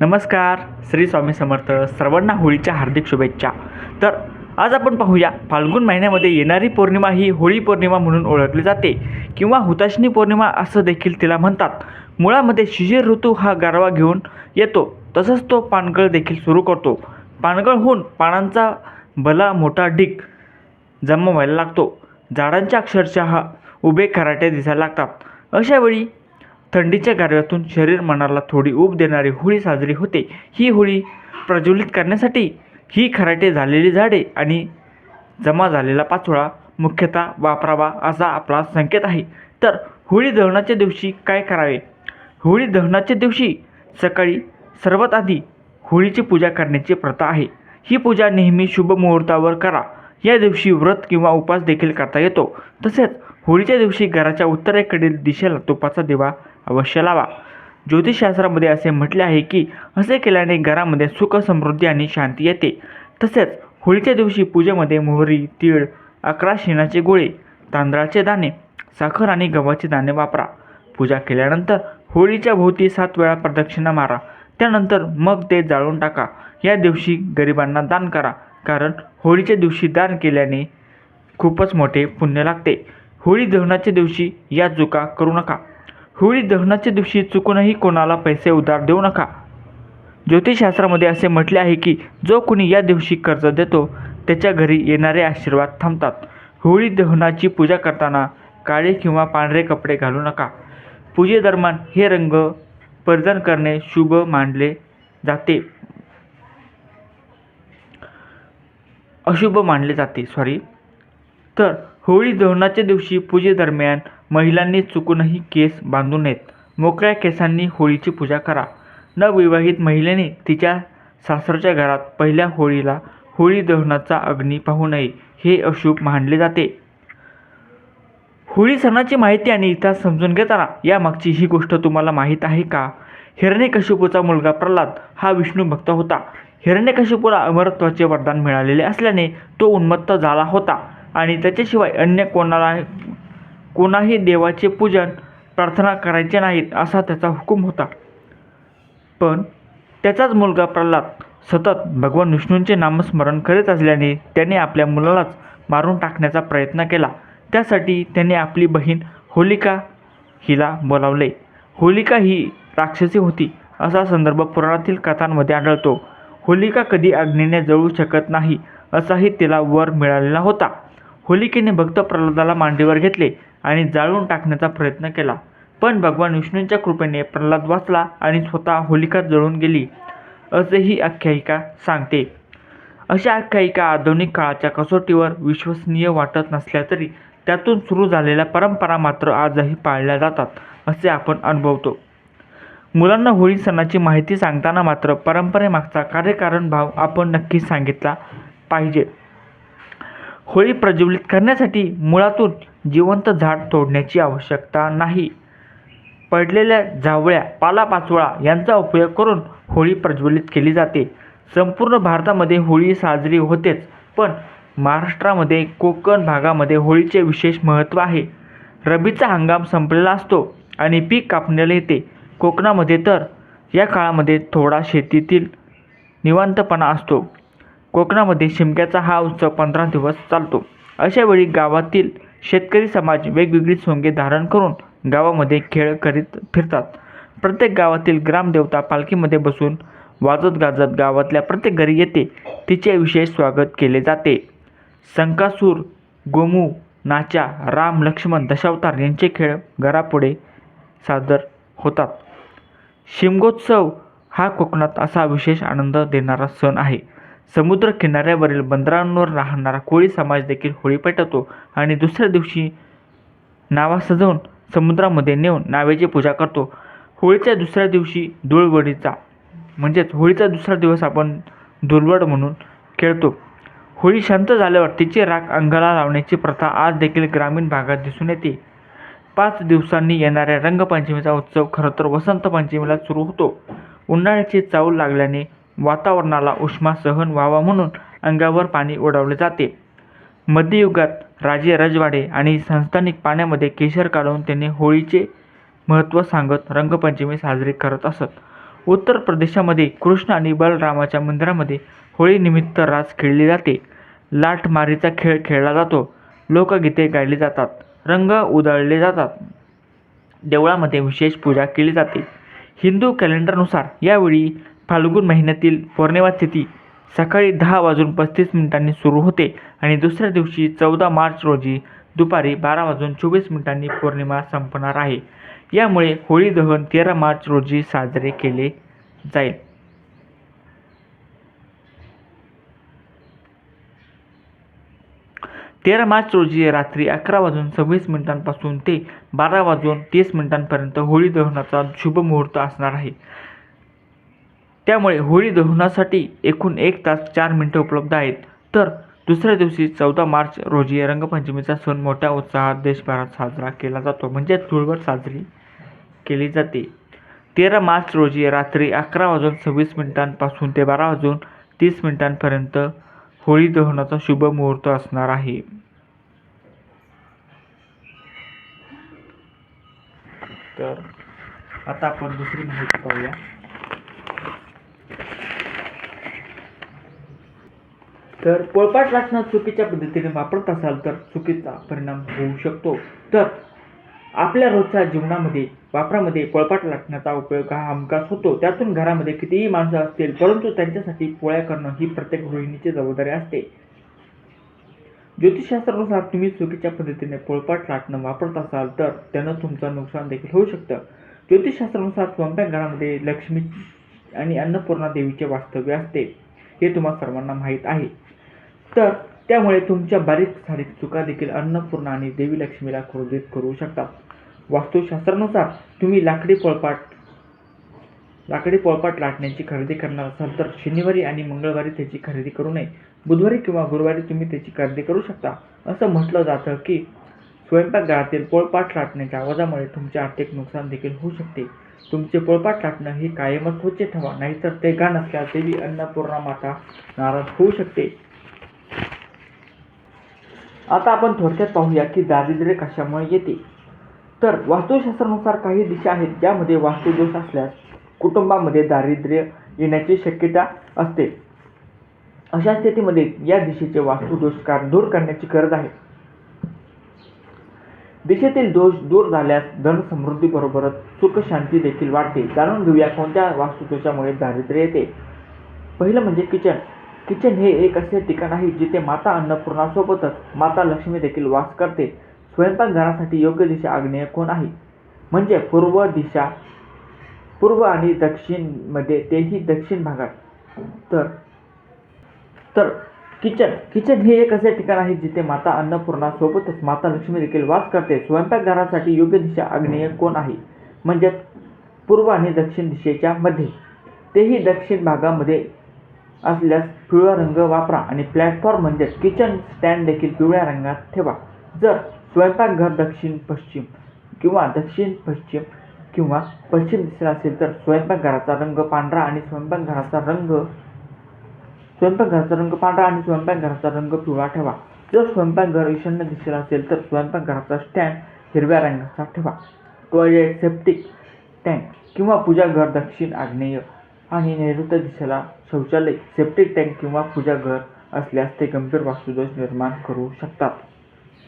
नमस्कार श्री स्वामी समर्थ सर्वांना होळीच्या हार्दिक शुभेच्छा. तर आज आपण पाहूया फाल्गुन महिन्यामध्ये येणारी पौर्णिमा ही होळी पौर्णिमा म्हणून ओळखली जाते किंवा हुताशनी पौर्णिमा असं देखील तिला म्हणतात. मुळामध्ये शिशिर ऋतू हा गारवा घेऊन येतो तसंच तो पानगळ देखील सुरू करतो. पानगळ होऊन पानांचा भला मोठा ढीग जमा व्हायला लागतो. झाडांच्या अक्षरशः उभे खराटे दिसायला लागतात. अशावेळी थंडीच्या गारव्यातून शरीर मनाला थोडी ऊब देणारी होळी साजरी होते. ही होळी प्रज्वलित करण्यासाठी ही खराटे झालेली झाडे आणि जमा झालेला पाचोळा मुख्यतः वापरावा असा आपला संकेत आहे. तर होळी दहनाच्या दिवशी काय करावे? होळी दहनाच्या दिवशी सकाळी सर्वात आधी होळीची पूजा करण्याची प्रथा आहे. ही पूजा नेहमी शुभ मुहूर्तावर करा. या दिवशी व्रत किंवा उपवास देखील करता येतो. तसेच होळीच्या दिवशी घराच्या उत्तरेकडील दिशेला तुपाचा दिवा अवश्य लावा. ज्योतिषशास्त्रामध्ये असे म्हटले आहे की असे केल्याने घरामध्ये सुख समृद्धी आणि शांती येते. तसेच होळीच्या दिवशी पूजेमध्ये मोहरी तीळ अकरा शेणाचे गोळे तांदळाचे दाणे साखर आणि गव्हाचे दाणे वापरा. पूजा केल्यानंतर होळीच्या भोवती सात वेळा प्रदक्षिणा मारा. त्यानंतर मग ते जाळून टाका. या दिवशी गरिबांना दान करा. कारण होळीच्या दिवशी दान केल्याने खूपच मोठे पुण्य लागते. होळी दहनाच्या दिवशी या चुका करू नका. होळी दहनाच्या दिवशी चुकूनही कोणाला पैसे उधार देऊ नका. ज्योतिषशास्त्रामध्ये असे म्हटले आहे की जो कोणी या दिवशी कर्ज देतो त्याच्या घरी येणारे आशीर्वाद थांबतात. होळी दहनाची पूजा करताना काळे किंवा पांढरे कपडे घालू नका. पूजेदरम्यान हे रंग परिधान करणे शुभ मानले जाते. अशुभ मानले जाते सॉरी तर होळी दहनाच्या दिवशी पूजेदरम्यान महिलांनी चुकूनही केस बांधू नयेत. मोकळ्या केसांनी होळीची पूजा करा. नवविवाहित महिलेने तिच्या सासरच्या घरात पहिल्या होळीला होळी दहनाचा अग्नी पाहू नये हे अशुभ मानले जाते. होळी सणाची माहिती आणि इतिहास समजून घेताना यामागची ही गोष्ट तुम्हाला माहीत आहे का? हिरण्यकशिपूचा मुलगा प्रल्हाद हा विष्णू भक्त होता. हिरण्यकशिपूला अमरत्वाचे वरदान मिळालेले असल्याने तो उन्मत्त झाला होता आणि त्याच्याशिवाय अन्य कोणाला कोणाही देवाचे पूजन प्रार्थना करायचे नाहीत असा त्याचा हुकूम होता. पण त्याचाच मुलगा प्रल्हाद सतत भगवान विष्णूंचे नामस्मरण करीत असल्याने त्याने आपल्या मुलालाच मारून टाकण्याचा प्रयत्न केला. त्यासाठी त्याने आपली बहीण होलिका हिला बोलावले. होलिका ही राक्षसी होती असा संदर्भ पुराणातील कथांमध्ये आढळतो. होलिका कधी अग्नीने जळू शकत नाही असाही तिला वर मिळालेला होता. होलिकेने भक्त प्रल्हादाला मांडीवर घेतले. आणि जाळून टाकण्याचा प्रयत्न केला. पण भगवान विष्णूंच्या कृपेने प्रल्हाद वाचला आणि स्वतः होलिका जळून गेली. असे ही आख्यायिका सांगते. अशा आख्यायिका आधुनिक काळाच्या कसोटीवर विश्वसनीय वाटत नसल्या तरी त्यातून सुरू झालेल्या परंपरा मात्र आजही पाळल्या जातात असे आपण अनुभवतो. मुलांना होळी सणाची माहिती सांगताना मात्र परंपरेमागचा कार्यकारण भाव आपण नक्कीच सांगितला पाहिजे. होळी प्रज्वलित करण्यासाठी मुळातून जिवंत झाड तोडण्याची आवश्यकता नाही. पडलेल्या झावळ्या पालापाचोळा यांचा उपयोग करून होळी प्रज्वलित केली जाते. संपूर्ण भारतामध्ये होळी साजरी होतेच पण महाराष्ट्रामध्ये कोकण भागामध्ये होळीचे विशेष महत्त्व आहे. रबीचा हंगाम संपलेला असतो आणि पीक कापण्याला येते. कोकणामध्ये तर या काळामध्ये थोडा शेतीतील निवांतपणा असतो. कोकणामध्ये शिमक्याचा हा उत्सव पंधरा दिवस चालतो. अशावेळी गावातील शेतकरी समाज वेगवेगळी सोंगे धारण करून गावामध्ये खेळ करीत फिरतात. प्रत्येक गावातील ग्रामदेवता पालखीमध्ये बसून वाजत गाजत गावातल्या प्रत्येक घरी येते. तिचे विशेष स्वागत केले जाते. संकासूर गोमू नाचा राम लक्ष्मण दशावतार यांचे खेळ घरापुढे सादर होतात. शिमगोत्सव हा कोकणात असा विशेष आनंद देणारा सण आहे. समुद्र किनाऱ्यावरील बंदरांवर राहणारा कोळी समाज देखील होळी पेटवतो आणि दुसऱ्या दिवशी नावा सजवून समुद्रामध्ये नेऊन नावेची पूजा करतो. होळीच्या दुसऱ्या दिवशी धुळवडीचा म्हणजेच होळीचा दुसरा दिवस आपण धुळवड म्हणून खेळतो. होळी शांत झाल्यावर तिचे राख अंगाला लावण्याची प्रथा आज देखील ग्रामीण भागात दिसून येते. पाच दिवसांनी येणाऱ्या रंगपंचमीचा उत्सव खरं तर वसंत पंचमीला सुरू होतो. उन्हाळ्याची चाऊल लागल्याने वातावरणाला उष्मा सहन व्हावा म्हणून अंगावर पाणी ओढवले जाते. मध्ययुगात राजे रजवाडे आणि संस्थानिक पाण्यामध्ये केशर काढून त्यांनी होळीचे महत्त्व सांगत रंगपंचमी साजरी करत असत. उत्तर प्रदेशामध्ये कृष्ण आणि बलरामाच्या मंदिरामध्ये होळीनिमित्त रास खेळली जाते. लाटमारीचा खेळ खेळला जातो. लोकगीते गायली जातात. रंग उधळले जातात. देवळामध्ये विशेष पूजा केली जाते. हिंदू कॅलेंडरनुसार यावेळी फाल्गुन महिन्यातील पौर्णिमा तिथी सकाळी दहा वाजून पस्तीस मिनिटांनी सुरू होते आणि दुसऱ्या दिवशी चौदा मार्च रोजी दुपारी बारा वाजून चोवीस मिनिटांनी पौर्णिमा संपणार आहे. यामुळे होळी दहन तेरा मार्च रोजी साजरे केले जाईल. तेरा मार्च रोजी रात्री अकरा वाजून सव्वीस मिनिटांपासून ते बारा वाजून तीस मिनिटांपर्यंत होळी दहनाचा शुभ मुहूर्त असणार आहे. त्यामुळे होळी दहनासाठी एकूण एक तास चार मिनटं उपलब्ध आहेत. तर दुसऱ्या दिवशी चौदा मार्च रोजी रंगपंचमीचा सण मोठ्या उत्साहात देशभरात साजरा केला जातो. म्हणजे चुळवड साजरी केली जाते. तेरा मार्च रोजी रात्री अकरा वाजून सव्वीस मिनिटांपासून ते बारा वाजून तीस मिनिटांपर्यंत होळी दहनाचा शुभ मुहूर्त असणार आहे. तर आता आपण दुसरी माहिती पाहूया. तर पोळपाट लाटणं चुकीच्या पद्धतीने वापरत असाल तर चुकीचा परिणाम होऊ शकतो. तर आपल्या रोजच्या जीवनामध्ये वापरामध्ये पोळपाट लाटण्याचा उपयोग हा हमखास होतो. त्यातून घरामध्ये कितीही माणसं असतील परंतु त्यांच्यासाठी पोळ्या करणं ही प्रत्येक गृहिणीची जबाबदारी असते. ज्योतिषशास्त्रानुसार तुम्ही चुकीच्या पद्धतीने पोळपाट लाटणं वापरत असाल तर त्यानं तुमचं नुकसान देखील होऊ शकतं. ज्योतिषशास्त्रानुसार स्वयंपाकघरामध्ये लक्ष्मी आणि अन्नपूर्णा देवीचे वास्तव्य असते. हे तुम्हा सर्वांना माहीत आहे. तर त्यामुळे तुमच्या बारीक सारीक चुका देखील अन्नपूर्णा आणि देवी लक्ष्मीला क्रोधित करू शकतात. वास्तुशास्त्रानुसार तुम्ही लाकडी पोळपाट लाकडी पोळपाट लाटण्याची खरेदी करणार असाल तर शनिवारी आणि मंगळवारी त्याची खरेदी करू नये. बुधवारी किंवा गुरुवारी तुम्ही त्याची खरेदी करू शकता. असं म्हटलं जातं की स्वयंपाकघरातील पोळपाट लाटण्याच्या आवाजामुळे तुमचे आर्थिक नुकसान देखील होऊ शकते. तुमचे पोळपाट लाटणं हे कायमच स्वच्छ ठेवा नाहीतर ते गाण असल्यास देवी अन्नपूर्णा माता नाराज होऊ शकते. आता आपण थोडक्यात पाहूया की दारिद्र्य कशामुळे येते. तर वास्तुशास्त्रानुसार काही दिशा आहेत ज्यामध्ये वास्तुदोष असल्यास कुटुंबामध्ये दारिद्र्य येण्याची शक्यता असते. अशा स्थितीमध्ये या दिशेचे वास्तुदोष कार दूर करण्याची गरज आहे? दिशेतील दोष दूर झाल्यास धन समृद्धीबरोबरच सुख शांती देखील वाढते. जाणून घेऊया कोणत्या वास्तुदोषामुळे दारिद्र्य येते. पहिलं म्हणजे किचन. किचन हे एक असे ठिकाण आहे जिथे माता अन्नपूर्णासोबतच माता लक्ष्मी देखील वास करते. स्वयंपाकघरासाठी योग्य दिशा आग्नेय कोण आहे? म्हणजे पूर्व दिशा पूर्व आणि दक्षिणमध्ये तेही दक्षिण भागात. तर तर किचन किचन हे एक असे ठिकाण आहे जिथे माता अन्नपूर्णासोबतच माता लक्ष्मी देखील वास करते. स्वयंपाकघरासाठी योग्य दिशा आग्नेय कोण आहे? म्हणजे पूर्व आणि दक्षिण दिशेच्या मध्ये. तेही दक्षिण भागामध्ये असल्यास पिवळा रंग वापरा आणि प्लॅटफॉर्म म्हणजे किचन स्टँड देखील पिवळ्या रंगात ठेवा. जर स्वयंपाकघर दक्षिण पश्चिम किंवा दक्षिण पश्चिम किंवा पश्चिम दिशेला असेल तर स्वयंपाकघराचा रंग पांढरा आणि स्वयंपाकघराचा रंग स्वयंपाकघराचा रंग पांढरा आणि स्वयंपाकघराचा रंग पिवळा ठेवा. जर स्वयंपाकघर ईशान्य दिशेला असेल तर स्वयंपाकघराचा स्टँड हिरव्या रंगाचा ठेवा. टॉयलेट सेप्टिक टँक किंवा पूजाघर दक्षिण आग्नेय आणि नैऋत्य दिशेला शौचालय सेप्टिक टँक किंवा पूजाघर असल्यास ते गंभीर वास्तुदोष निर्माण करू शकतात.